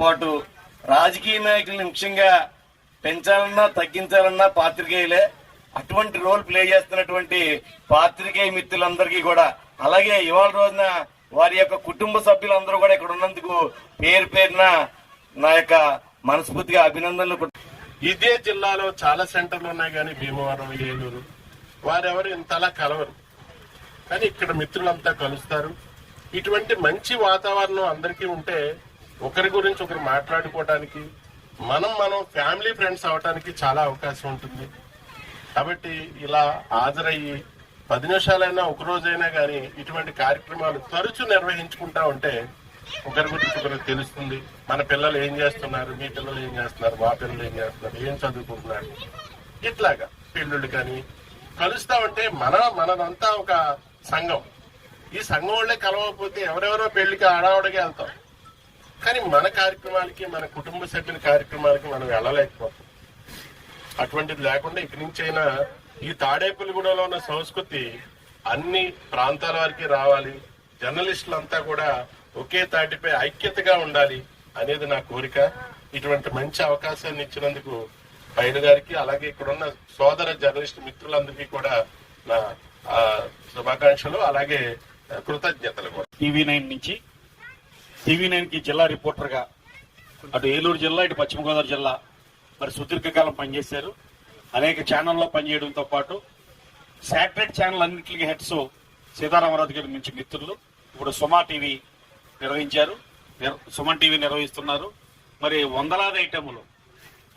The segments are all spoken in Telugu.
పాటు రాజకీయ నాయకులను ముఖ్యంగా పెంచాలన్నా తగ్గించాలన్నా పాత్రికేయులే అటువంటి రోల్ ప్లే చేస్తున్నటువంటి పాత్రికేయ మిత్రులందరికీ కూడా అలాగే ఇవాళ రోజున వారి యొక్క కుటుంబ సభ్యులందరూ కూడా ఇక్కడ ఉన్నందుకు పేరు పేరున నా యొక్క మనస్ఫూర్తిగా అభినందనలు ఇదే జిల్లాలో చాలా సెంటర్లు ఉన్నాయి కానీ భీమవరం ఏలూరు వారెవరు ఇంతలా కలవరు. కానీ ఇక్కడ మిత్రులంతా కలుస్తారు. ఇటువంటి మంచి వాతావరణం అందరికీ ఉంటే ఒకరి గురించి ఒకరు మాట్లాడుకోవడానికి మనం మనం ఫ్యామిలీ ఫ్రెండ్స్ అవడానికి చాలా అవకాశం ఉంటుంది. కాబట్టి ఇలా హాజరయ్యి పది నిమిషాలైనా ఒక రోజైనా కానీ ఇటువంటి కార్యక్రమాలు తరచూ నిర్వహించుకుంటా ఉంటే ఒకరి గురించి ఒకరికి తెలుస్తుంది. మన పిల్లలు ఏం చేస్తున్నారు? మీ పిల్లలు ఏం చేస్తున్నారు? మా పిల్లలు ఏం చేస్తున్నారు? ఏం చదువుకుంటున్నారు? ఇట్లాగా పెళ్ళిళ్ళు కానీ కలుస్తా ఉంటే మన మనదంతా ఒక సంఘం. ఈ సంఘం వాళ్ళే కలవకపోతే ఎవరెవరో పెళ్ళికి ఆడవాడికి వెళ్తాం. కానీ మన కార్యక్రమాలకి మన కుటుంబ సభ్యుల కార్యక్రమాలకి మనం వెళ్ళలేకపోతాం. అటువంటిది లేకుండా ఇక్కడి నుంచి అయినా ఈ తాడేపల్లిగూడలో ఉన్న సంస్కృతి అన్ని ప్రాంతాల వారికి రావాలి. జర్నలిస్టులంతా కూడా ఒకే తాటిపై ఐక్యతగా ఉండాలి అనేది నా కోరిక. ఇటువంటి మంచి అవకాశాన్ని ఇచ్చినందుకు పైన గారికి అలాగే ఇక్కడ ఉన్న సోదర జర్నలిస్ట్ మిత్రులందరికీ కూడా నా శుభాకాంక్షలు. అలాగే కృతజ్ఞతలు కూడా. టీవీ నైన్ నుంచి టీవీ నైన్కి జిల్లా రిపోర్టర్గా అటు ఏలూరు జిల్లా ఇటు పశ్చిమ గోదావరి జిల్లా మరి సుదీర్ఘకాలం పనిచేశారు. అనేక ఛానల్లో పనిచేయడంతో పాటు శాటిలైట్ ఛానల్ అన్నింటికి హెడ్స్ సీతారామరాజు గారి నుంచి మిత్రులు. ఇప్పుడు సుమా టీవీ నిర్వహించారు. నిర్- సుమన్ టీవీ నిర్వహిస్తున్నారు. మరి వందలాది ఐటెములు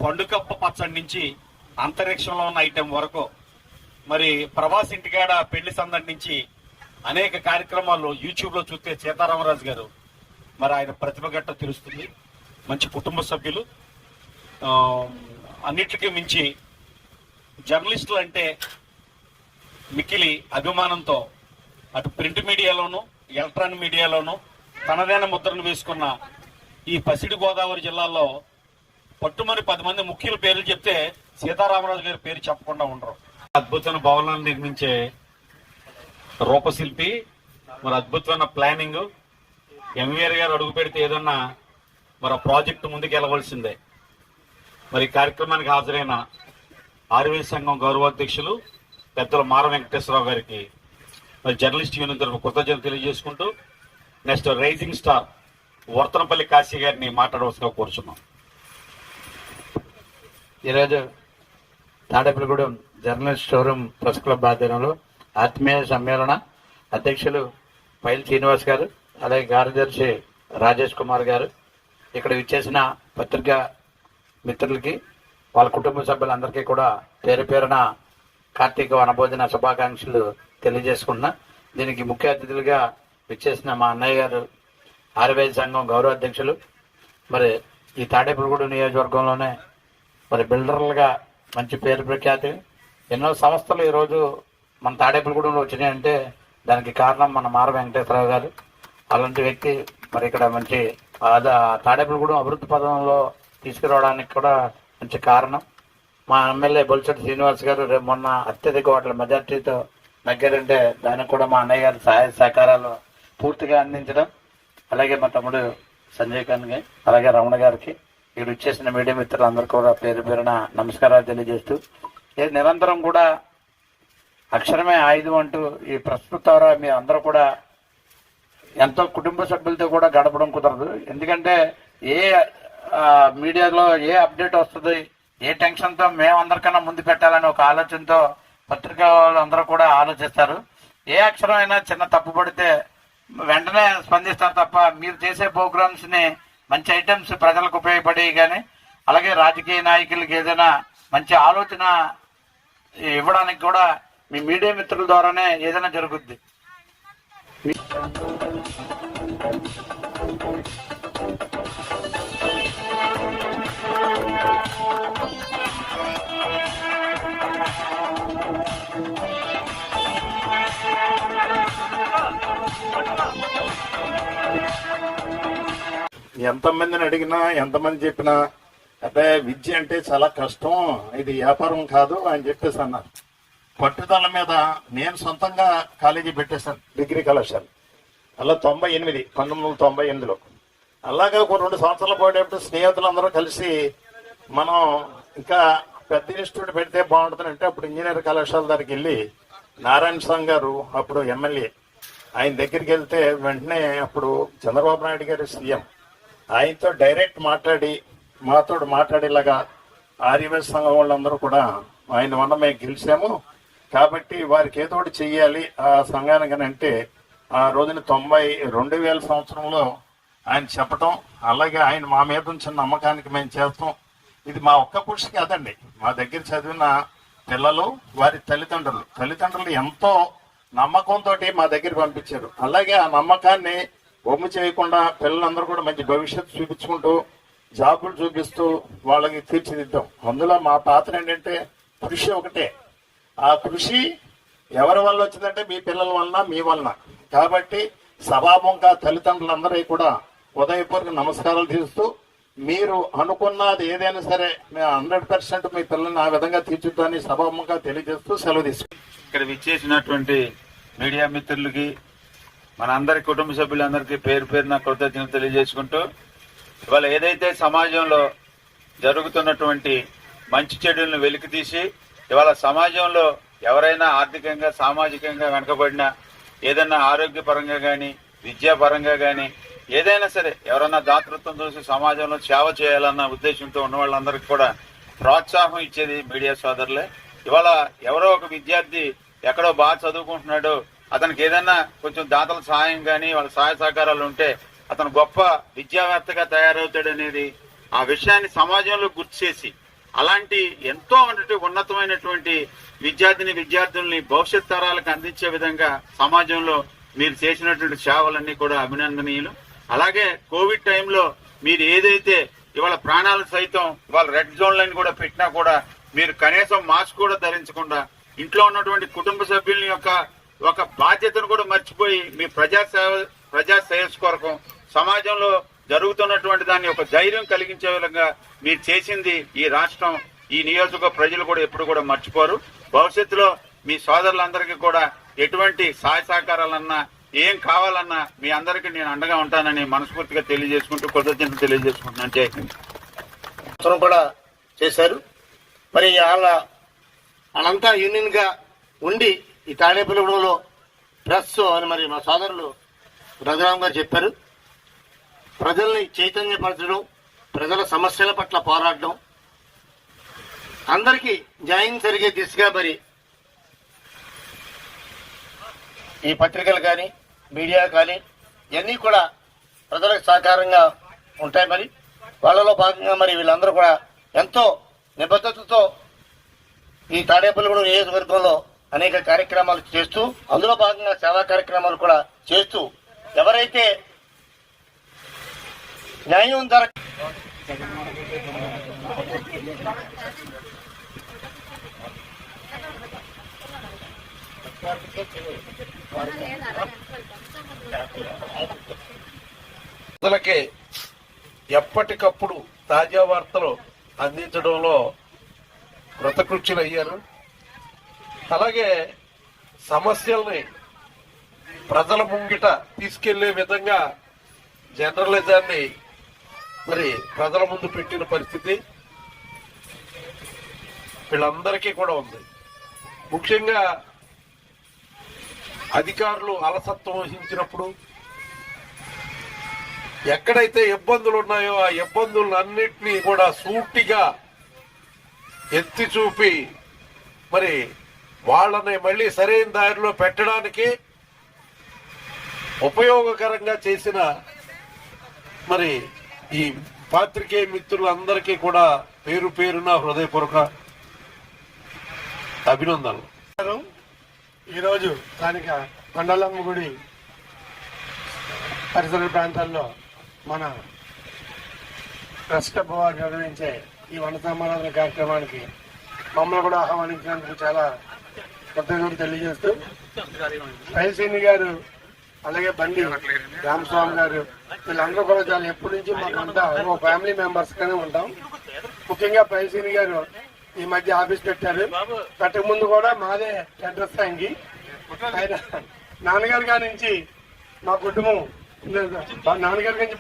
పండుకప్ప పచ్చడి నుంచి అంతరిక్షంలో ఉన్న ఐటెం వరకు మరి ప్రభాస్ ఇంటికాడ పెళ్ళి సందడి నుంచి అనేక కార్యక్రమాలు యూట్యూబ్లో చూస్తే సీతారామరాజు గారు మరి ఆయన ప్రతిభ గట్ట తెలుస్తుంది. మంచి కుటుంబ సభ్యులు. అన్నిటికీ మించి జర్నలిస్టులు అంటే మిక్కిలి అభిమానంతో అటు ప్రింట్ మీడియాలోను ఎలక్ట్రానిక్ మీడియాలోను తనదైన ముద్రను వేసుకున్న ఈ పసిడి గోదావరి జిల్లాలో పట్టుమని పది మంది ముఖ్యుల పేర్లు చెప్తే సీతారామరాజు గారి పేరు చెప్పకుండా ఉండరు. అద్భుతమైన భవనాలు నిర్మించే రూపశిల్పి మరి అద్భుతమైన ప్లానింగ్ ఎంవీఆర్ గారు అడుగు పెడితే ఏదన్నా మరి ఆ ప్రాజెక్టు ముందుకు వెళ్ళవలసిందే. మరి కార్యక్రమానికి హాజరైన ఆర్వీ సంఘం గౌరవాధ్యక్షులు పెద్దల మార వెంకటేశ్వరరావు గారికి మరి జర్నలిస్ట్ యూనియన్ తరపు కృతజ్ఞతలు తెలియజేసుకుంటూ next rising star Vartanapalli Kashi గారిని మాట్లాడవలసిగా కోరుచున్నాం. ఈరోజు Tadepalligudem journalist showroom press club ఆధ్వర్యంలో ఆత్మీయ సమ్మేళన అధ్యక్షులు పైల్ శ్రీనివాస్ గారు అలాగే కార్యదర్శి రాజేష్ కుమార్ గారు ఇక్కడ విచ్చేసిన పత్రికా మిత్రులకి వాళ్ళ కుటుంబ సభ్యులందరికీ కూడా పేరు పేరున కార్తీక వనభోజన శుభాకాంక్షలు తెలియజేసుకున్నా. దీనికి ముఖ్య అతిథులుగా విచ్చేసిన మా అన్నయ్య గారు ఆర్బీఐ సంఘం గౌరవ అధ్యక్షులు. మరి ఈ తాడేపల్లిగూడెం నియోజకవర్గంలోనే మరి బిల్డర్లుగా మంచి పేరు ప్రఖ్యాతి. ఎన్నో సంస్థలు ఈరోజు మన తాడేపల్లిగూడెంలో వచ్చినాయంటే దానికి కారణం మన మార వెంకటేశ్వరరావు గారు. అలాంటి వ్యక్తి మరి ఇక్కడ మంచి ఆద- తాడేపల్లిగూడెం అభివృద్ధి పదంలో తీసుకురావడానికి కూడా మంచి కారణం. మా ఎమ్మెల్యే బొలిశెట్టి శ్రీనివాస్ గారు రేపు మొన్న అత్యధిక ఓట్ల మెజార్టీతో నగ్గారంటే దానికి కూడా మా అన్నయ్య గారి సహాయ సహకారాలు పూర్తిగా అందించడం. అలాగే మా తమ్ముడు సంజయ్ ఖాన్ అలాగే రమణ గారికి ఇక్కడ ఇచ్చేసిన మీడియా మిత్రులందరూ కూడా పేరు పేరున నమస్కారాలు తెలియజేస్తూ ఇది నిరంతరం కూడా అక్షరమే ఆయుధం అంటూ ఈ ప్రస్తుత ద్వారా మీ అందరూ కూడా ఎంతో కుటుంబ సభ్యులతో కూడా గడపడం కుదరదు. ఎందుకంటే ఏ మీడియాలో ఏ అప్డేట్ వస్తుంది ఏ టెన్షన్తో మేమందరికన్నా ముందు పెట్టాలని ఒక ఆలోచనతో పత్రికా వాళ్ళందరూ కూడా ఆలోచిస్తారు. ఏ అక్షరం అయినా చిన్న తప్పు పడితే వెంటనే స్పందిస్తారు తప్ప మీరు చేసే ప్రోగ్రామ్స్ని మంచి ఐటమ్స్ ప్రజలకు ఉపయోగపడే కానీ అలాగే రాజకీయ నాయకులకి ఏదైనా మంచి ఆలోచన ఇవ్వడానికి కూడా మీ మీడియా మిత్రుల ద్వారానే ఏదైనా జరుగుద్ది. ఎంతమందిని అడిగినా ఎంతమంది చెప్పినా అదే విద్య అంటే చాలా కష్టం ఇది వ్యాపారం కాదు అని చెప్పేసి అన్నారు. పట్టుదల మీద నేను సొంతంగా కాలేజీ పెట్టేశాను. డిగ్రీ కళాశాల. అలా తొంభై ఎనిమిది పంతొమ్మిది వందల తొంభై ఎనిమిదిలో. అలాగే ఒక రెండు సంవత్సరాలు పోయేటప్పుడు స్నేహితులందరూ కలిసి మనం ఇంకా పెద్ద ఇన్స్టిట్యూట్ పెడితే బాగుంటుంది అంటే అప్పుడు ఇంజనీర్ కళాశాల దగ్గరికి వెళ్ళి నారాయణ స్వామి గారు అప్పుడు ఎమ్మెల్యే ఆయన దగ్గరికి వెళ్తే వెంటనే అప్పుడు చంద్రబాబు నాయుడు గారు సీఎం. ఆయనతో డైరెక్ట్ మాట్లాడి మాతో మాట్లాడేలాగా ఆర్యవేశ సంఘం వాళ్ళందరూ కూడా ఆయన వల్ల మేము గెలిచాము. కాబట్టి వారికి ఏదో ఒకటి చెయ్యాలి ఆ సంఘానికి అని అంటే ఆ రోజున తొంభై రెండు వేల సంవత్సరంలో ఆయన చెప్పటం అలాగే ఆయన మా మీద ఉంచిన నమ్మకానికి మేము చేస్తాం. ఇది మా ఒక్క పురుషుకి కాదండి. మా దగ్గర చదివిన పిల్లలు వారి తల్లిదండ్రులు. తల్లిదండ్రులు ఎంతో నమ్మకంతో మా దగ్గర పంపించారు. అలాగే ఆ నమ్మకాన్ని బొమ్మ చేయకుండా పిల్లలందరూ కూడా మంచి భవిష్యత్తు చూపించుకుంటూ జాబులు చూపిస్తూ వాళ్ళకి తీర్చిదిద్దాం. అందులో మా పాత్ర ఏంటంటే కృషి ఒకటే. ఆ కృషి ఎవరి వల్ల వచ్చిందంటే మీ పిల్లల వలన మీ వలన. కాబట్టి సభాముఖ తల్లిదండ్రులందరూ కూడా ఉదయపూర్వక నమస్కారాలు తీస్తూ మీరు అనుకున్నది ఏదైనా సరే హండ్రెడ్ పర్సెంట్ మీ పిల్లల్ని ఆ విధంగా తీర్చుద్దని సభాముఖంగా తెలియజేస్తూ సెలవు తీసుకుంటాం ఇక్కడ విచ్చేసినటువంటి మీడియా మిత్రులకి మన అందరి కుటుంబ సభ్యులందరికీ పేరు పేరున కృతజ్ఞతలు తెలియజేసుకుంటూ ఇవాళ ఏదైతే సమాజంలో జరుగుతున్నటువంటి మంచి చెడులను వెలికితీసి ఇవాళ సమాజంలో ఎవరైనా ఆర్థికంగా సామాజికంగా వెనకబడినా ఏదైనా ఆరోగ్యపరంగా కానీ విద్యాపరంగా కానీ ఏదైనా సరే ఎవరన్నా దాతృత్వం చూసి సమాజంలో సేవ చేయాలన్న ఉద్దేశంతో ఉన్న వాళ్ళందరికీ కూడా ప్రోత్సాహం ఇచ్చేది మీడియా సోదరులే. ఇవాళ ఎవరో ఒక విద్యార్థి ఎక్కడో బాగా చదువుకుంటున్నాడు అతనికి ఏదైనా కొంచెం దాతల సహాయం కానీ వాళ్ళ సహాయ సహకారాలు ఉంటే అతను గొప్ప విద్యావేత్తగా తయారవుతాడనేది ఆ విషయాన్ని సమాజంలో గుర్తు చేసి అలాంటి ఎంతో ఉన్నటువంటి ఉన్నతమైనటువంటి విద్యార్థిని విద్యార్థుల్ని భవిష్యత్ తరాలకు అందించే విధంగా సమాజంలో మీరు చేసినటువంటి సేవలన్నీ కూడా అభినందనీయులు. అలాగే కోవిడ్ టైంలో మీరు ఏదైతే ఇవాళ ప్రాణాలు సైతం ఇవాళ రెడ్ జోన్ లైన్ కూడా పెట్టినా కూడా మీరు కనీసం మాస్క్ కూడా ధరించకుండా ఇంట్లో ఉన్నటువంటి కుటుంబ సభ్యుల యొక్క ఒక బాధ్యతను కూడా మర్చిపోయి మీ ప్రజా సేవ ప్రజా శ్రేయస్ కొరకు సమాజంలో జరుగుతున్నటువంటి దాన్ని ఒక ధైర్యం కలిగించే విధంగా మీరు చేసింది ఈ రాష్ట్రం ఈ నియోజక ప్రజలు కూడా ఎప్పుడు కూడా మర్చిపోరు. భవిష్యత్తులో మీ సోదరులందరికీ కూడా ఎటువంటి సహాయ సహకారాలన్నా ఏం కావాలన్నా మీ అందరికీ నేను అండగా ఉంటానని మనస్ఫూర్తిగా తెలియజేసుకుంటూ కృతజ్ఞతలు తెలియజేసుకుంటున్నాను. జై కూడా చేశారు. మరి వాళ్ళ అనంతా యూనియన్గా ఉండి ఈ తాడేపల్లిగూడెంలో ప్రెస్ అని మరి మా సోదరులు రఘురామ్ గారు చెప్పారు. ప్రజల్ని చైతన్యపరచడం ప్రజల సమస్యల పట్ల పోరాడడం. అందరికీ న్యాయం జరిగే దిశగా మరి ఈ పత్రికలు కానీ మీడియా కానీ ఇవన్నీ కూడా ప్రజలకు సహకారంగా ఉంటాయి మరి. వాళ్ళలో భాగంగా మరి వీళ్ళందరూ కూడా ఎంతో నిబద్ధతతో ఈ తాడేపల్లిగూడెం నియోజకవర్గంలో అనేక కార్యక్రమాలు చేస్తూ అందులో భాగంగా సేవా కార్యక్రమాలు కూడా చేస్తూ ఎవరైతే న్యాయం ధర ప్రజలకి ఎప్పటికప్పుడు తాజా వార్తలు అందించడంలో కృతకృత్యులు అయ్యారు అలాగే సమస్యల్ని ప్రజల ముంగిట తీసుకెళ్ళే విధంగా జర్నలిజాన్ని మరి ప్రజల ముందు పెట్టిన పరిస్థితి వీళ్ళందరికీ కూడా ఉంది. ముఖ్యంగా అధికారులు అలసత్వం వహించినప్పుడు ఎక్కడైతే ఇబ్బందులు ఉన్నాయో ఆ ఇబ్బందులన్నింటినీ కూడా సూటిగా ఎత్తి చూపి మరి వాళ్ళని మళ్ళీ సరైన దారిలో పెట్టడానికి ఉపయోగకరంగా చేసిన మరి ఈ పాత్రికేయ మిత్రులందరికీ కూడా పేరు పేరున హృదయపూర్వక అభినందనలు. ఈరోజు స్థానిక మండలమ్మ గుడి పరిసర ప్రాంతాల్లో మన ట్రస్ట్ వారు నిర్వహించే ఈ వన సమారాధన కార్యక్రమానికి మమ్మల్ని కూడా ఆహ్వానించినందుకు చాలా కృతజ్ఞతలు తెలియజేస్తూ. పైసీని గారు అలాగే బండి రామస్వామి గారు వీళ్ళందరూ కూడా చాలా ఎప్పటి నుంచి మాకంతా ఓ ఫ్యామిలీ మెంబర్స్ గానే ఉంటాం. ముఖ్యంగా పైసీని గారు ఈ మధ్య ఆఫీస్ పెట్టారు. పెట్టక ముందు కూడా మాదే అడ్రస్ అంగి ఆయన నాన్నగారి గారి నుంచి మా కుటుంబం నాన్నగారి నుంచి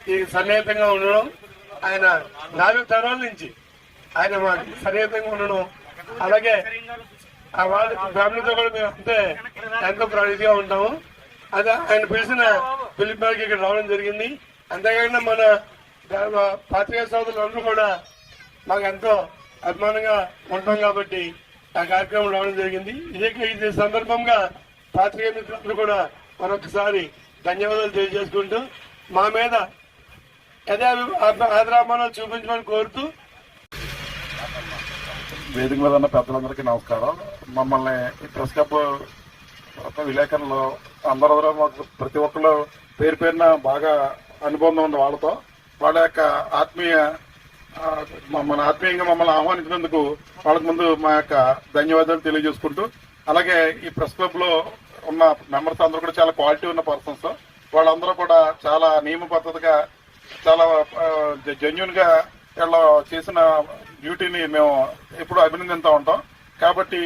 ఈ సన్నిహితంగా ఉండడం ఆయన నాలుగు తరాల నుంచి ఆయన మాకు సన్నిహితంగా ఉండడం అలాగే వాళ్ళ ఫ్యామిలీతో కూడా మేము అంతే ఎంతో ప్రణీతిగా ఉంటాము. అదే ఆయన పిలిచిన పిలుపు మేరకు ఇక్కడ రావడం జరిగింది. అంతేకాకుండా మన పాత్రికా సోదరులు అందరూ కూడా మాకు ఎంతో అభిమానంగా ఉంటాం కాబట్టి ఆ కార్యక్రమం రావడం జరిగింది. ఇదే ఇది సందర్భంగా పాత్రికేయ మిత్రులందరూ కూడా మరొకసారి ధన్యవాదాలు తెలియజేసుకుంటూ మా మీద అదే ఆదరామానాలు చూపించమని కోరుతూ వేదిక మీద ఉన్న పెద్దలందరికీ నమస్కారం. మమ్మల్ని ఈ ప్రెస్ క్లబ్ ఒక విలేకరులు అందరూ మాకు ప్రతి ఒక్కరు పేరు పేరున బాగా అనుబంధం ఉంది వాళ్ళతో. వాళ్ళ యొక్క ఆత్మీయ మన ఆత్మీయంగా మమ్మల్ని ఆహ్వానించినందుకు వాళ్ళకి ముందు మా యొక్క ధన్యవాదాలు తెలియజేసుకుంటూ అలాగే ఈ ప్రెస్ క్లబ్లో ఉన్న మెంబర్స్ అందరూ కూడా చాలా క్వాలిటీ ఉన్న పర్సన్స్. వాళ్ళందరూ కూడా చాలా నియమ పద్ధతిగా చాలా జెన్యున్గా వీళ్ళు చేసిన డ్యూటీని మేము ఎప్పుడు అభినందిస్తూ ఉంటాం. కాబట్టి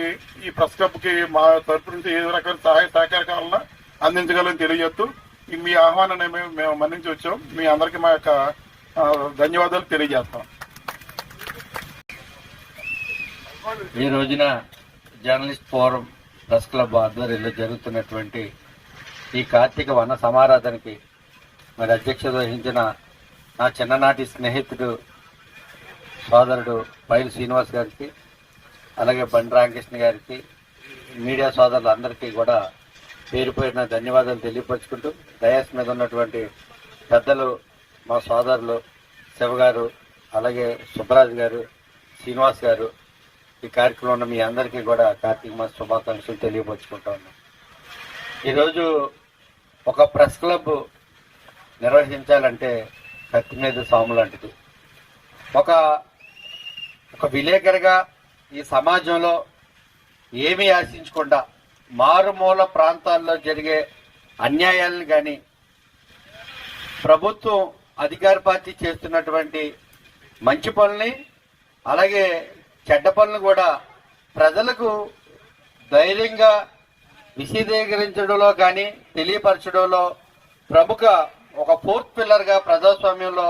ఈ ప్రెస్ క్లబ్కి మా తరపు నుంచి ఏ రకమైన సహాయ సహకారాలను అందించగలని తెలియజేస్తూ ఈ మీ ఆహ్వానాన్ని మేము మేము మన్నించి వచ్చాం. మీ అందరికీ మా యొక్క ధన్యవాదాలు తెలియజేస్తాం. ఈ రోజున జర్నలిస్ట్ ఫోరం ప్రెస్ క్లబ్ ఆధ్వర్యంలో జరుగుతున్నటువంటి ఈ కార్తీక వన సమారాధనకి మరి అధ్యక్షత వహించిన నా చిన్ననాటి స్నేహితుడు సోదరుడు పైలు శ్రీనివాస్ గారికి అలాగే బండి రామకృష్ణ గారికి మీడియా సోదరులందరికీ కూడా పేరుపోయిన ధన్యవాదాలు తెలియపరుచుకుంటూ డయాస్ మీద ఉన్నటువంటి పెద్దలు మా సోదరులు శివ గారు అలాగే సుబ్బరాజు గారు శ్రీనివాస్ గారు ఈ కార్యక్రమంలో ఉన్న మీ అందరికీ కూడా కార్తీక మాస శుభాకాంక్షలు తెలియపరుచుకుంటా ఉన్నాం. ఈరోజు ఒక ప్రెస్ క్లబ్ నిర్వహించాలంటే కత్తి మీద సాము లాంటిది. ఒక ఒక విలేకరిగా ఈ సమాజంలో ఏమీ ఆశించకుండా మారుమూల ప్రాంతాల్లో జరిగే అన్యాయాలను కానీ ప్రభుత్వం అధికార పార్టీ చేస్తున్నటువంటి మంచి పనుల్ని అలాగే చెడ్డ పనులు కూడా ప్రజలకు ధైర్యంగా విశదీకరించడంలో కానీ తెలియపరచడంలో ప్రముఖ ఒక ఫోర్త్ పిల్లర్గా ప్రజాస్వామ్యంలో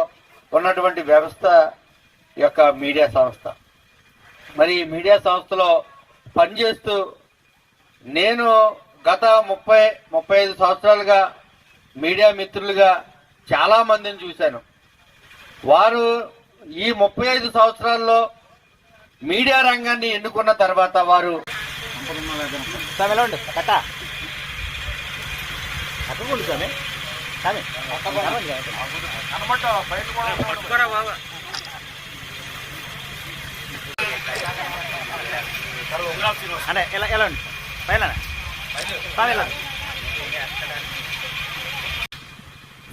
ఉన్నటువంటి వ్యవస్థ యొక్క మీడియా సంస్థ. మరి మీడియా సంస్థలో పనిచేస్తూ నేను గత ముప్పై ముప్పై ఐదు సంవత్సరాలుగా మీడియా మిత్రులుగా చాలా మందిని చూశాను. వారు ఈ ముప్పై ఐదు సంవత్సరాల్లో మీడియా రంగాన్ని ఎన్నుకున్న తర్వాత వారు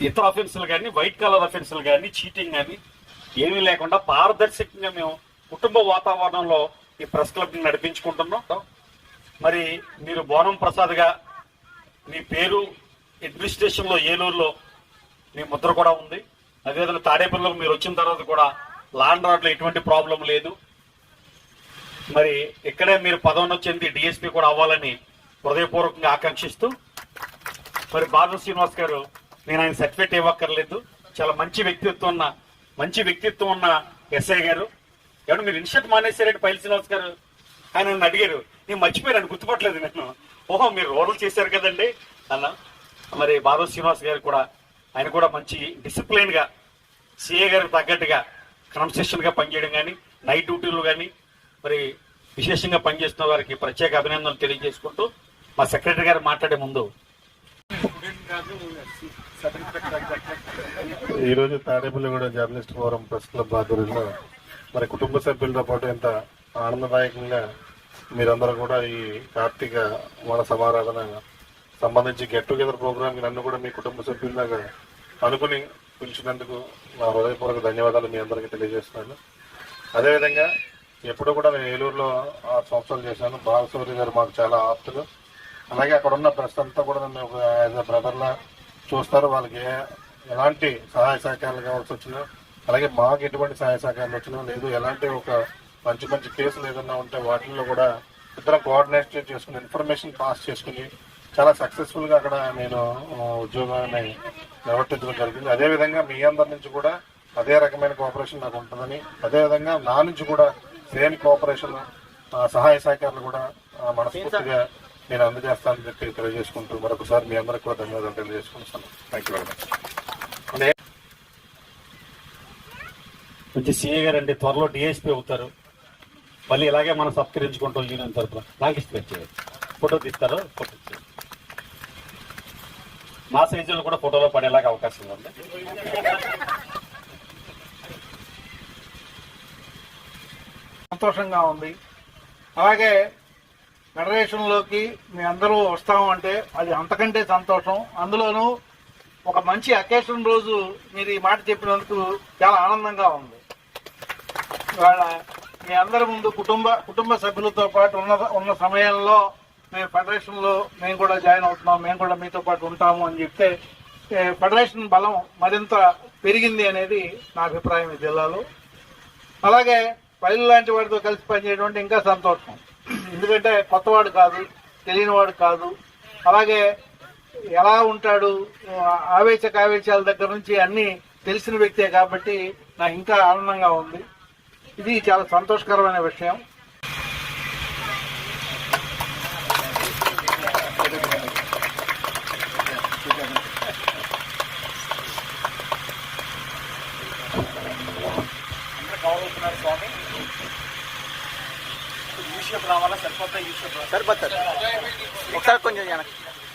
ఇతర అఫెన్సులు కానీ వైట్ కలర్ అఫెన్సులు కానీ చీటింగ్ కానీ ఏమీ లేకుండా పారదర్శకంగా మేము కుటుంబ వాతావరణంలో ఈ ప్రెస్ క్లబ్ నడిపించుకుంటున్నాం. మరి మీరు బోనం ప్రసాద్గా మీ పేరు అడ్మినిస్ట్రేషన్లో ఏలూరులో మీ ముద్ర కూడా ఉంది. అదేవిధంగా తాడేపల్లిలో మీరు వచ్చిన తర్వాత కూడా లాండ్ రాడ్లో ఎటువంటి ప్రాబ్లం లేదు. మరి ఇక్కడే మీరు పదవి చెంది డిఎస్పీ కూడా అవ్వాలని హృదయపూర్వకంగా ఆకాంక్షిస్తూ మరి బాబు శ్రీనివాస్ గారు నేను ఆయన సర్టిఫికేట్ ఇవ్వక్కర్లేదు. చాలా మంచి వ్యక్తిత్వం ఉన్న మంచి వ్యక్తిత్వం ఉన్న ఎస్ఐ గారు. ఎవరు మీరు ఇన్షర్ట్ మానేశారంటే పైల్ శ్రీనివాస్ గారు? ఆయన నన్ను అడిగారు నేను మర్చిపోయాను గుర్తుపట్టలేదు నేను. ఓహో మీరు రోడ్లు చేశారు కదండి. అన్న మరి బాబు శ్రీనివాస్ గారు కూడా ఆయన కూడా మంచి డిసిప్లైన్గా సిఏ గారికి తగ్గట్టుగా క్రమశిక్షణగా పనిచేయడం కానీ నైట్ డ్యూటీలు కానీ మరి విశేషంగా పనిచేస్తున్న వారికి ప్రత్యేక అభినందనలు తెలియజేసుకుంటూ మా సెక్రటరీ గారు మాట్లాడే ముందు. ఈరోజు రోజు Tadepalligudem journalist forum press club ఆధ్వర్యంలో మరి కుటుంబ సభ్యులతో పాటు ఎంత ఆనందదాయకంగా మీరందరూ కూడా ఈ కార్తీక మన సమారాధన సంబంధించి గెట్ టుగెదర్ ప్రోగ్రామ్కి నన్ను కూడా మీ కుటుంబ సభ్యుల్లాగా అనుకుని పిలిచినందుకు నా హృదయపూర్వక ధన్యవాదాలు మీ అందరికీ తెలియజేస్తున్నాను. అదేవిధంగా ఎప్పుడు కూడా నేను ఏలూరులో ఆరు సంవత్సరాలు చేశాను. బాలసూరి గారు మాకు చాలా ఆప్తులు. అలాగే అక్కడ ఉన్న ప్రెస్ అంతా కూడా నన్ను ఒక యాజ్ అ బ్రదర్లా చూస్తారు. వాళ్ళకి ఎలాంటి సహాయ సహకారాలు కావాల్సి వచ్చినా అలాగే మాకు ఎటువంటి సహాయ సహకారాలు వచ్చినా లేదు. ఎలాంటి ఒక మంచి మంచి కేసులు ఏదైనా ఉంటే వాటిల్లో కూడా ఇద్దరం కోఆర్డినేట్ చేసుకుని ఇన్ఫర్మేషన్ పాస్ చేసుకుని చాలా సక్సెస్ఫుల్గా అక్కడ నేను ఉద్యోగాన్ని నిర్వర్తించడం జరిగింది. అదే విధంగా మీ అందరి నుంచి కూడా అదే రకమైన కోఆపరేషన్ నాకు ఉంటుందని అదే విధంగా నా నుంచి కూడా సేమ్ కోఆపరేషన్ సహాయ సహకారాలు కూడా మనస్ఫూర్తిగా నేను అందజేస్తానని చెప్పి తెలియజేసుకుంటూ మరొకసారి మీ అందరికి కూడా ధన్యవాదాలు తెలియజేసుకుంటున్నాను. థ్యాంక్ యూ వెరీ మచ్ మంచి సీఏ గారు అండి త్వరలో డిఎస్పీ అవుతారు. మళ్ళీ ఇలాగే మనం సత్కరించుకుంటాం యూనియన్ తరఫున నాకు ఇష్టం ఫోటో తీస్తారు ఫోటో మా సైజులో కూడా ఫోటోలో పడేలాగా అవకాశం ఉంది. సంతోషంగా ఉంది. అలాగే ఫెడరేషన్లోకి మీ అందరూ వస్తామంటే అది అంతకంటే సంతోషం. అందులోనూ ఒక మంచి అకేషన్ రోజు మీరు ఈ మాట చెప్పినందుకు చాలా ఆనందంగా ఉంది. ఇవాళ మీ అందరి ముందు కుటుంబ కుటుంబ సభ్యులతో పాటు ఉన్న ఉన్న సమయంలో మేము ఫెడరేషన్లో మేము కూడా జాయిన్ అవుతున్నాం మేము కూడా మీతో పాటు ఉంటాము అని చెప్తే ఫెడరేషన్ బలం మరింత పెరిగింది అనేది నా అభిప్రాయం ఈ జిల్లాలో. అలాగే పైలు లాంటి వాడితో కలిసి పనిచేయడం అంటే ఇంకా సంతోషం. ఎందుకంటే కొత్తవాడు కాదు తెలియనివాడు కాదు. అలాగే ఎలా ఉంటాడు ఆవేశ కావేశాల దగ్గర నుంచి అన్ని తెలిసిన వ్యక్తే కాబట్టి నాకు ఇంకా ఆనందంగా ఉంది. ఇది చాలా సంతోషకరమైన విషయం. बहत्तर